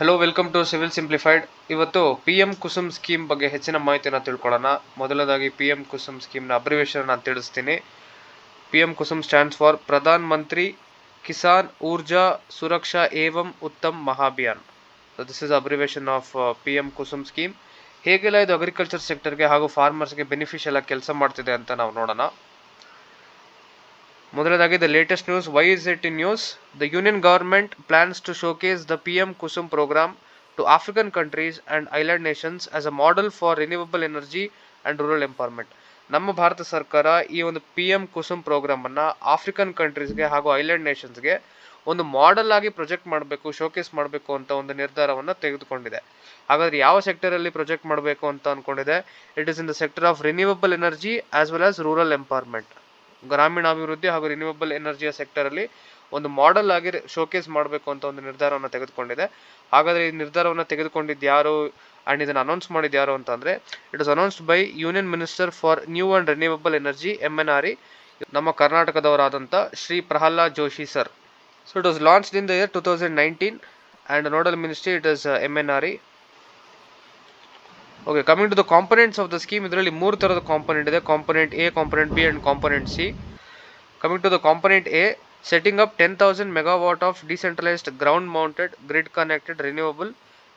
Hello welcome to civil simplified ಇವತ್ತು P M Kusum scheme ಬಗ್ಗೆ ಹೆಚ್ಚಿನ ಮಾಹಿತಿಯನ್ನು ತಿಳ್ಕೊಳ್ಳೋಣ. ಮೊದಲನೇದಾಗಿ ಪಿ ಎಂ ಕುಸುಮ್ ಸ್ಕೀಮ್ನ ಅಬ್ರಿವೇಶನ್ ನಾನು ತಿಳಿಸ್ತೀನಿ. P M Kusum stands for Pradhan Mantri Kisan Urja Suraksha Evam Uttam Mahabhiyan this is abbreviation of P M Kusum scheme ಹೇಗೆಲ್ಲ ಇದು ಅಗ್ರಿಕಲ್ಚರ್ ಸೆಕ್ಟರ್ಗೆ ಹಾಗೂ ಫಾರ್ಮರ್ಸ್ಗೆ ಬೆನಿಫಿಷಿಯಲ್ ಆಗಿ ಕೆಲಸ ಮಾಡ್ತಿದೆ ಅಂತ ನಾವು ನೋಡೋಣ. ಮೊದಲನೇದಾಗಿ the latest news why is it in news the union government plans to showcase the P M Kusum program to African countries and island nations as a model for renewable energy and rural empowerment ನಮ್ಮ ಭಾರತ ಸರ್ಕಾರ ಈ ಒಂದು P M Kusum program ಅನ್ನ African ಕಂಟ್ರೀಸ್ಗೆ ಹಾಗೂ island ನೇಷನ್ಸ್ಗೆ ಒಂದು model ಆಗಿ ಪ್ರೊಜೆಕ್ಟ್ ಮಾಡಬೇಕು ಶೋಕೇಸ್ ಮಾಡಬೇಕು ಅಂತ ಒಂದು ನಿರ್ಧಾರವನ್ನು ತೆಗೆದುಕೊಂಡಿದೆ. ಹಾಗಾದ್ರೆ ಯಾವ ಸೆಕ್ಟರ್ ಅಲ್ಲಿ ಪ್ರೊಜೆಕ್ಟ್ ಮಾಡಬೇಕು ಅಂತ ಅನ್ಕೊಂಡಿದೆ? It is in the sector of renewable energy as well as rural empowerment ಗ್ರಾಮೀಣಾಭಿವೃದ್ಧಿ ಹಾಗೂ ರಿನ್ಯೂವಬಲ್ ಎನರ್ಜಿಯ ಸೆಕ್ಟರ್ ಅಲ್ಲಿ ಒಂದು ಮಾಡೆಲ್ ಆಗಿ ಶೋಕೇಸ್ ಮಾಡಬೇಕು ಅಂತ ಒಂದು ನಿರ್ಧಾರವನ್ನು ತೆಗೆದುಕೊಂಡಿದೆ. ಹಾಗಾದ್ರೆ ಈ ನಿರ್ಧಾರವನ್ನು ತೆಗೆದುಕೊಂಡಿದ್ದು ಯಾರು ಅಂಡ್ ಇದನ್ನು ಅನೌನ್ಸ್ ಮಾಡಿದ್ದು ಯಾರು ಅಂತಂದ್ರೆ it is announced by union minister for new and renewable energy M N R ನಮ್ಮ ಕರ್ನಾಟಕದವರಾದಂಥ Shri Pralhad Joshi sir so it was launch in the year two thousand nineteen and nodal ministry it is M N R okay coming to the components of the scheme ಇದರಲ್ಲಿ ಮೂರು ಥರದ component ಇದೆ. Component A component B and component C coming to the component A setting up ten thousand megawatt of decentralised ground mounted grid connected renewable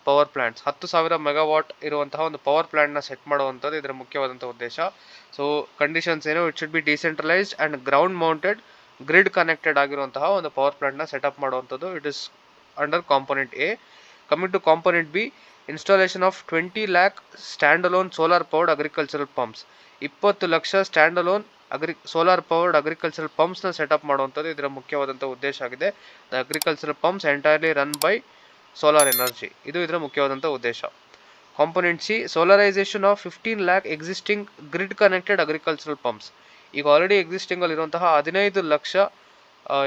power plants ಹತ್ತು ಸಾವಿರ megawatt ಇರುವಂತಹ ಒಂದು power ಪ್ಲಾಂಟ್ನ set ಮಾಡುವಂಥದ್ದು ಇದರ ಮುಖ್ಯವಾದಂಥ ಉದ್ದೇಶ. ಸೊ ಕಂಡೀಷನ್ಸ್ ಏನು? It should be decentralised and ground mounted grid connected ಆಗಿರುವಂತಹ ಒಂದು ಪವರ್ ಪ್ಲಾಂಟ್ನ ಸೆಟಪ್ ಮಾಡುವಂಥದ್ದು. It is under component A coming to component B installation of twenty lakh stand alone solar powered agricultural pumps ಇಪ್ಪತ್ತು lakh stand alone agri solar powered agricultural ಪಂಪ್ಸ್ನ setup ಮಾಡುವಂಥದ್ದು ಇದರ ಮುಖ್ಯವಾದಂಥ ಉದ್ದೇಶ ಆಗಿದೆ. The agricultural pumps entirely run by solar energy ಇದು ಇದರ ಮುಖ್ಯವಾದಂಥ ಉದ್ದೇಶ. Component C solarisation of fifteen lakh existing grid connected agricultural pumps ಈಗ ಆಲ್ರೆಡಿ ಎಕ್ಸಿಸ್ಟಿಂಗ್ ಅಲ್ಲಿರುವಂತಹ ಹದಿನೈದು ಲಕ್ಷ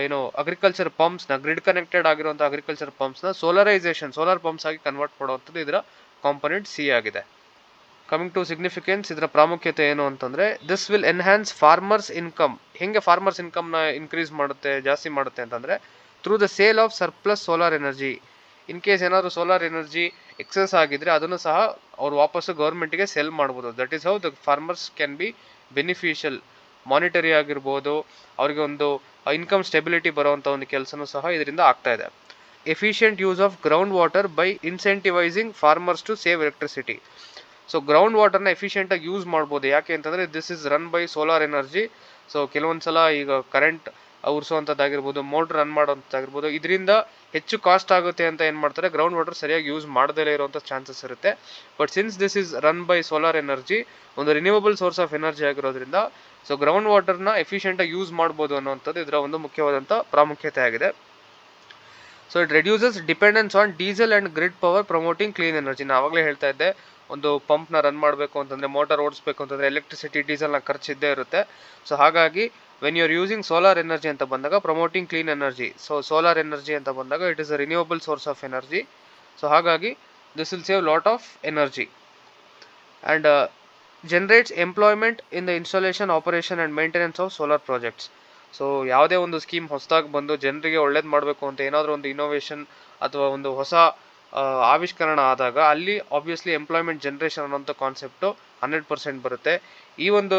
ಏನು ಅಗ್ರಿಕಲ್ಚರ್ ಪಂಪ್ಸ್ನ ಗ್ರಿಡ್ ಕನೆಕ್ಟೆಡ್ ಆಗಿರುವಂಥ ಅಗ್ರಿಕಲ್ಚರ್ ಪಂಪ್ಸ್ನ ಸೋಲರೈಸೇಷನ್ ಸೋಲಾರ್ ಪಂಪ್ಸ್ ಆಗಿ ಕನ್ವರ್ಟ್ ಮಾಡುವಂಥದ್ದು ಇದರ ಕಾಂಪೊನೆಂಟ್ ಸಿ ಆಗಿದೆ. ಕಮಿಂಗ್ ಟು ಸಿಗ್ನಿಫಿಕೆನ್ಸ್ ಇದರ ಪ್ರಾಮುಖ್ಯತೆ ಏನು ಅಂತಂದ್ರೆ this will enhance farmers income ಹೆಂಗೆ ಫಾರ್ಮರ್ಸ್ ಇನ್ಕಮ್ನ ಇನ್ಕ್ರೀಸ್ ಮಾಡುತ್ತೆ, ಜಾಸ್ತಿ ಮಾಡುತ್ತೆ ಅಂತಂದ್ರೆ through the sale of surplus solar energy in case ಏನಾದರೂ ಸೋಲಾರ್ ಎನರ್ಜಿ ಎಕ್ಸಸ್ ಆಗಿದ್ರೆ ಅದನ್ನು ಸಹ ಅವ್ರು ವಾಪಸ್ಸು ಗೌರ್ಮೆಂಟ್ಗೆ ಸೆಲ್ ಮಾಡ್ಬೋದು. That is how the farmers can be beneficial monetary ಆಗಿರ್ಬೋದು, ಅವರಿಗೆ ಒಂದು ಇನ್ಕಮ್ ಸ್ಟೆಬಿಲಿಟಿ ಬರುವಂಥ ಒಂದು ಕೆಲಸನೂ ಸಹ ಇದರಿಂದ ಆಗ್ತಾ ಇದೆ. Efficient use of ground water by incentivising farmers to save electricity so ground ವಾಟರ್ನ ಎಫಿಷಿಯೆಂಟಾಗಿ ಯೂಸ್ ಮಾಡ್ಬೋದು. ಯಾಕೆ ಅಂತಂದರೆ this is run by solar energy so ಕೆಲವೊಂದು ಸಲ ಈಗ ಕರೆಂಟ್ ಉರಿಸುವಂಥದ್ದಾಗಿರ್ಬೋದು ಮೋಟ್ರ್ ರನ್ ಮಾಡೋಂಥದ್ದಾಗಿರ್ಬೋದು ಇದರಿಂದ ಹೆಚ್ಚು ಕಾಸ್ಟ್ ಆಗುತ್ತೆ ಅಂತ ಏನು ಮಾಡ್ತಾರೆ ಗ್ರೌಂಡ್ ವಾಟರ್ ಸರಿಯಾಗಿ ಯೂಸ್ ಮಾಡದೇ ಇರುವಂಥ ಚಾನ್ಸಸ್ ಇರುತ್ತೆ. But since this is run by solar energy ಒಂದು ರಿನ್ಯೂವಬಲ್ ಸೋರ್ಸ್ ಆಫ್ ಎನರ್ಜಿ ಆಗಿರೋದ್ರಿಂದ ಸೊ ಗ್ರೌಂಡ್ ವಾಟರ್ನ ಎಫಿಷಿಯೆಂಟಾಗಿ ಯೂಸ್ ಮಾಡ್ಬೋದು ಅನ್ನುವಂಥದ್ದು ಇದರ ಒಂದು ಮುಖ್ಯವಾದಂಥ ಪ್ರಾಮುಖ್ಯತೆ ಆಗಿದೆ. So it reduces dependence on diesel and grid power promoting clean energy ನಾನು ಆವಾಗಲೇ ಹೇಳ್ತಾ ಇದ್ದೆ ಒಂದು ಪಂಪ್ನ ರನ್ ಮಾಡಬೇಕು ಅಂತಂದರೆ ಮೋಟಾರ್ ಓಡಿಸ್ಬೇಕು ಅಂತಂದರೆ ಎಲೆಕ್ಟ್ರಿಸಿಟಿ ಡೀಸೆಲ್ನ ಖರ್ಚು ಇದ್ದೇ ಇರುತ್ತೆ. ಸೊ ಹಾಗಾಗಿ when you are using solar energy ಅಂತ ಬಂದಾಗ promoting clean energy so solar energy ಅಂತ ಬಂದಾಗ it is a renewable source of energy so ಹಾಗಾಗಿ this will save lot of energy and generates employment in the installation operation and maintenance of solar projects so ಯಾವುದೇ ಒಂದು scheme ಹೊಸದಾಗಿ ಬಂದು ಜನರಿಗೆ ಒಳ್ಳೇದು ಮಾಡಬೇಕು ಅಂತ ಏನಾದರೂ ಒಂದು ಇನೋವೇಷನ್ ಅಥವಾ ಒಂದು ಹೊಸ ಆವಿಷ್ಕರಣ ಆದಾಗ ಅಲ್ಲಿ ಆಬ್ವಿಯಸ್ಲಿ ಎಂಪ್ಲಾಯ್ಮೆಂಟ್ ಜನ್ರೇಷನ್ ಅನ್ನೋಂಥ ಕಾನ್ಸೆಪ್ಟು ಹಂಡ್ರೆಡ್ ಪರ್ಸೆಂಟ್ ಬರುತ್ತೆ. ಈ ಒಂದು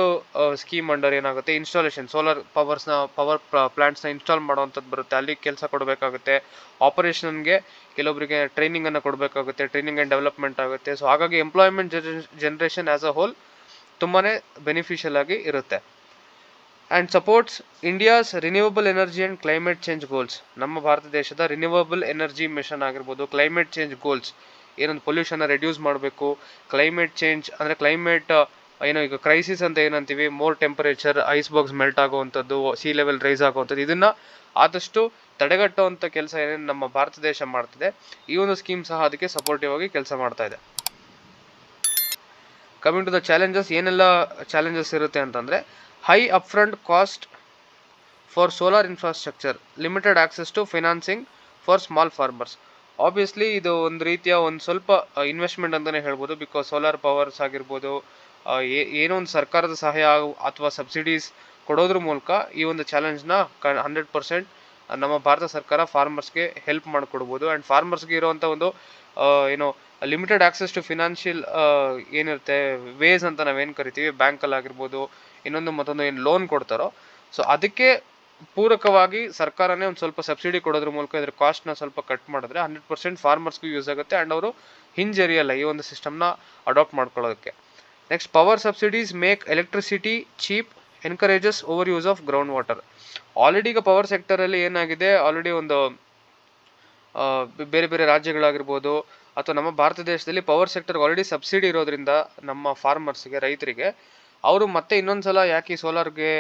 ಸ್ಕೀಮ್ ಅಂಡರ್ ಏನಾಗುತ್ತೆ? ಇನ್ಸ್ಟಾಲೇಷನ್ ಸೋಲಾರ್ ಪವರ್ಸ್ನ ಪವರ್ ಪ್ಲಾಂಟ್ಸ್ನ ಇನ್ಸ್ಟಾಲ್ ಮಾಡುವಂಥದ್ದು ಬರುತ್ತೆ. ಅಲ್ಲಿ ಕೆಲಸ ಕೊಡಬೇಕಾಗುತ್ತೆ. ಆಪರೇಷನ್ಗೆ ಕೆಲವೊಬ್ಬರಿಗೆ ಟ್ರೈನಿಂಗನ್ನು ಕೊಡಬೇಕಾಗುತ್ತೆ. ಟ್ರೈನಿಂಗ್ ಆ್ಯಂಡ್ ಡೆವಲಪ್ಮೆಂಟ್ ಆಗುತ್ತೆ. ಸೊ ಹಾಗಾಗಿ employment generation as a whole ತುಂಬಾ ಬೆನಿಫಿಷಿಯಲ್ ಆಗಿ ಇರುತ್ತೆ. And supports India's renewable energy and climate change goals ನಮ್ಮ ಭಾರತ ದೇಶದ ರಿನ್ಯೂವಬಲ್ ಎನರ್ಜಿ ಮಿಷನ್ ಆಗಿರ್ಬೋದು ಕ್ಲೈಮೇಟ್ ಚೇಂಜ್ ಗೋಲ್ಸ್ ಏನೊಂದು ಪೊಲ್ಯೂಷನ್ನ ರೆಡ್ಯೂಸ್ ಮಾಡಬೇಕು ಕ್ಲೈಮೇಟ್ ಚೇಂಜ್ ಅಂದರೆ ಕ್ಲೈಮೇಟ್ ಏನೋ ಈಗ ಕ್ರೈಸಿಸ್ ಅಂತ ಏನಂತೀವಿ more temperature ice box melt ಆಗುವಂಥದ್ದು ಸೀ ಲೆವೆಲ್ ರೈಸ್ ಆಗುವಂಥದ್ದು, ಇದನ್ನು ಆದಷ್ಟು ತಡೆಗಟ್ಟುವಂಥ ಕೆಲಸ ಏನೇನು ನಮ್ಮ ಭಾರತ ದೇಶ ಮಾಡ್ತಿದೆ, ಈ ಒಂದು ಸ್ಕೀಮ್ ಸಹ ಅದಕ್ಕೆ ಸಪೋರ್ಟಿವ್ ಆಗಿ ಕೆಲಸ ಮಾಡ್ತಾ ಇದೆ. ಕಮಿಂಗ್ ಟು ದ ಚಾಲೆಂಜಸ್ ಏನೆಲ್ಲ ಚಾಲೆಂಜಸ್ ಇರುತ್ತೆ ಅಂತಂದರೆ high upfront cost for solar infrastructure limited access to financing for small farmers obviously ಇದು ಒಂದು ರೀತಿಯ ಒಂದು ಸ್ವಲ್ಪ ಇನ್ವೆಸ್ಟ್ಮೆಂಟ್ ಅಂತಲೇ ಹೇಳ್ಬೋದು. ಬಿಕಾಸ್ ಸೋಲಾರ್ ಪವರ್ಸ್ ಆಗಿರ್ಬೋದು ಏನೋ ಒಂದು ಸರ್ಕಾರದ ಸಹಾಯ ಅಥವಾ ಸಬ್ಸಿಡೀಸ್ ಕೊಡೋದ್ರ ಮೂಲಕ ಈ ಒಂದು ಚಾಲೆಂಜ್ನ ಕ ಹಂಡ್ರೆಡ್ ಪರ್ಸೆಂಟ್ ನಮ್ಮ ಭಾರತ ಸರ್ಕಾರ ಫಾರ್ಮರ್ಸ್ಗೆ ಹೆಲ್ಪ್ ಮಾಡಿಕೊಡ್ಬೋದು. ಆ್ಯಂಡ್ ಫಾರ್ಮರ್ಸ್ಗೆ ಇರುವಂಥ ಒಂದು ಏನೋ ಲಿಮಿಟೆಡ್ ಆಕ್ಸೆಸ್ ಟು ಫಿನಾನ್ಷಿಯಲ್ ಏನಿರುತ್ತೆ ವೇಸ್ ಅಂತ ನಾವೇನು ಕರಿತೀವಿ? ಬ್ಯಾಂಕಲ್ಲಿ ಆಗಿರ್ಬೋದು ಇನ್ನೊಂದು ಮತ್ತೊಂದು ಏನು ಲೋನ್ ಕೊಡ್ತಾರೋ. ಸೊ ಅದಕ್ಕೆ ಪೂರಕವಾಗಿ ಸರ್ಕಾರನೇ ಒಂದು ಸ್ವಲ್ಪ ಸಬ್ಸಿಡಿ ಕೊಡೋದ್ರ ಮೂಲಕ ಇದ್ರ ಕಾಸ್ಟ್ನ ಸ್ವಲ್ಪ ಕಟ್ ಮಾಡಿದ್ರೆ ಹಂಡ್ರೆಡ್ ಪರ್ಸೆಂಟ್ ಫಾರ್ಮರ್ಸ್ಗೂ ಯೂಸ್ ಆಗುತ್ತೆ ಆ್ಯಂಡ್ ಅವರು ಹಿಂಜರಿಯಲ್ಲ ಈ ಒಂದು ಸಿಸ್ಟಮ್ನ ಅಡಾಪ್ಟ್ ಮಾಡ್ಕೊಳ್ಳೋದಕ್ಕೆ. Next power subsidies make electricity cheap encourages over use of ground water already ಈಗ ಪವರ್ ಸೆಕ್ಟರಲ್ಲಿ ಏನಾಗಿದೆ? ಆಲ್ರೆಡಿ ಒಂದು ಬೇರೆ ಬೇರೆ ರಾಜ್ಯಗಳಾಗಿರ್ಬೋದು ಅಥವಾ ನಮ್ಮ ಭಾರತ ದೇಶದಲ್ಲಿ ಪವರ್ ಸೆಕ್ಟರ್ ಆಲ್ರೆಡಿ ಸಬ್ಸಿಡಿ ಇರೋದ್ರಿಂದ ನಮ್ಮ ಫಾರ್ಮರ್ಸ್ಗೆ ರೈತರಿಗೆ, ಅವರು ಮತ್ತೆ ಇನ್ನೊಂದ್ಸಲ ಯಾಕೆ ಈ ಸೋಲಾರ್ಗೆ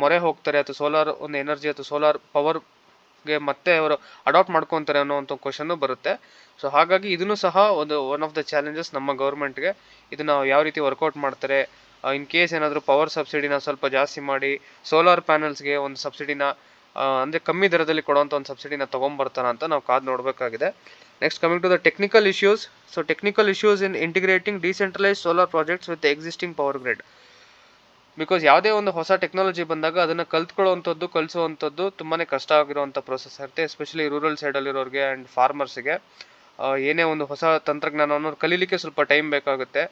ಮೊರೆ ಹೋಗ್ತಾರೆ ಅಥವಾ ಸೋಲಾರ್ ಒಂದು ಎನರ್ಜಿ ಅಥವಾ ಸೋಲಾರ್ ಪವರ್ಗೆ ಮತ್ತೆ ಅವರು ಅಡಾಪ್ಟ್ ಮಾಡ್ಕೊತಾರೆ ಅನ್ನೋವಂಥ ಕ್ವಶನ್ನು ಬರುತ್ತೆ. ಸೊ ಹಾಗಾಗಿ ಇದನ್ನು ಸಹ ಒಂದು ಒನ್ ಆಫ್ ದ ಚಾಲೆಂಜಸ್ ನಮ್ಮ ಗೌರ್ಮೆಂಟ್ಗೆ ಇದನ್ನ ಯಾವ ರೀತಿ ವರ್ಕೌಟ್ ಮಾಡ್ತಾರೆ ಇನ್ ಕೇಸ್ ಏನಾದರೂ ಪವರ್ ಸಬ್ಸಿಡಿನ ಸ್ವಲ್ಪ ಜಾಸ್ತಿ ಮಾಡಿ ಸೋಲಾರ್ ಪ್ಯಾನಲ್ಸ್ಗೆ ಒಂದು ಸಬ್ಸಿಡಿನ ಅಂದರೆ ಕಮ್ಮಿ ದರದಲ್ಲಿ ಕೊಡುವಂಥ ಒಂದು ಸಬ್ಸಿಡಿನ ತೊಗೊಂಬರ್ತಾನ ಅಂತ ನಾವು ಕಾದು ನೋಡಬೇಕಾಗಿದೆ. Next coming to the technical issues so technical issues in integrating decentralise solar projects with existing power grid because ಯಾವುದೇ ಒಂದು ಹೊಸ ಟೆಕ್ನಾಲಜಿ ಬಂದಾಗ ಅದನ್ನು ಕಲ್ತ್ಕೊಳ್ಳುವಂಥದ್ದು ಕಲಿಸುವಂಥದ್ದು ತುಂಬಾ ಕಷ್ಟ ಆಗಿರುವಂಥ ಪ್ರೊಸೆಸ್ ಇರುತ್ತೆ ಎಸ್ಪೆಷಲಿ ರೂರಲ್ ಸೈಡಲ್ಲಿರೋರಿಗೆ ಆ್ಯಂಡ್ ಫಾರ್ಮರ್ಸಿಗೆ ಏನೇ ಒಂದು ಹೊಸ ತಂತ್ರಜ್ಞಾನವನ್ನು ಕಲೀಲಿಕ್ಕೆ ಸ್ವಲ್ಪ ಟೈಮ್ ಬೇಕಾಗುತ್ತೆ.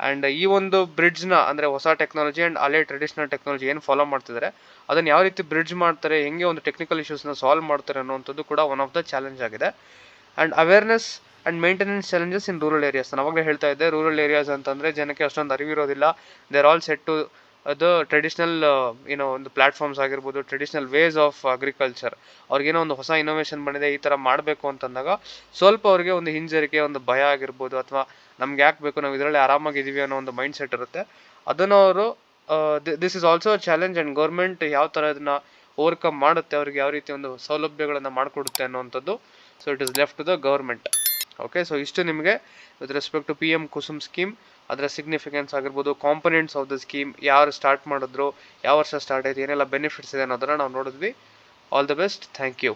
ಆ್ಯಂಡ್ ಈ ಒಂದು ಬ್ರಿಡ್ಜ್ನ ಅಂದರೆ ಹೊಸ ಟೆಕ್ನಾಲಜಿ ಆ್ಯಂಡ್ ಹಳೆ ಟ್ರೆಡಿಷ್ನಲ್ ಟೆಕ್ನಾಲಜಿ ಏನು ಫಾಲೋ ಮಾಡ್ತಿದ್ದಾರೆ ಅದನ್ನು ಯಾವ ರೀತಿ ಬ್ರಿಡ್ಜ್ ಮಾಡ್ತಾರೆ, ಹೆಂಗೆ ಒಂದು ಟೆಕ್ನಿಕಲ್ ಇಶ್ಯೂಸ್ನ ಸಾಲ್ವ್ ಮಾಡ್ತಾರೆ ಅನ್ನೋವಂಥದ್ದು ಕೂಡ ಒನ್ ಆಫ್ ದ ಚಾಲೆಂಜ್ ಆಗಿದೆ. And awareness and maintenance challenges in rural areas ನಾನು ಅವಾಗಲೇ ಹೇಳ್ತಾ ಇದ್ದೆ ರೂರಲ್ ಏರಿಯಾಸ್ ಅಂತಂದರೆ ಜನಕ್ಕೆ ಅಷ್ಟೊಂದು ಅರಿವಿರೋದಿಲ್ಲ. ದೇರ್ ಆಲ್ ಸೆಟ್ ಟು ಅದು ಟ್ರೆಡಿಷ್ನಲ್ ಏನೋ ಒಂದು ಪ್ಲಾಟ್ಫಾರ್ಮ್ಸ್ ಆಗಿರ್ಬೋದು ಟ್ರೆಡಿಷ್ನಲ್ ವೇಸ್ ಆಫ್ ಅಗ್ರಿಕಲ್ಚರ್ ಅವ್ರಿಗೇನೋ ಒಂದು ಹೊಸ ಇನೋವೇಷನ್ ಬಂದಿದೆ, ಈ ಥರ ಮಾಡಬೇಕು ಅಂತಂದಾಗ ಸ್ವಲ್ಪ ಅವ್ರಿಗೆ ಒಂದು ಹಿಂಜರಿಕೆ, ಒಂದು ಭಯ ಆಗಿರ್ಬೋದು, ಅಥವಾ ನಮ್ಗೆ ಯಾಕೆ ಬೇಕು, ನಾವು ಇದರಲ್ಲಿ ಆರಾಮಾಗಿದ್ದೀವಿ ಅನ್ನೋ ಒಂದು ಮೈಂಡ್ ಸೆಟ್ ಇರುತ್ತೆ. ಅದನ್ನು ಅವರು this is also challenge and government ಯಾವ ಥರ ಇದನ್ನ ಓವರ್ಕಮ್ ಮಾಡುತ್ತೆ, ಅವ್ರಿಗೆ ಯಾವ ರೀತಿ ಒಂದು ಸೌಲಭ್ಯಗಳನ್ನು ಮಾಡಿಕೊಡುತ್ತೆ ಅನ್ನೋವಂಥದ್ದು. So it is left to the government okay so ಇಷ್ಟು ನಿಮಗೆ with respect to P M Kusum scheme ಅದರ ಸಿಗ್ನಿಫಿಕೆನ್ಸ್ ಆಗಿರ್ಬೋದು ಕಾಂಪೊನೆಂಟ್ಸ್ ಆಫ್ ದ ಸ್ಕೀಮ್ ಯಾರು ಸ್ಟಾರ್ಟ್ ಮಾಡಿದ್ರು, ಯಾವ ವರ್ಷ ಸ್ಟಾರ್ಟ್ ಆಯಿತು, ಏನೆಲ್ಲ ಬೆನಿಫಿಟ್ಸ್ ಇದೆ ಅನ್ನೋದನ್ನು ನಾವು ನೋಡಿದ್ವಿ. All the best thank you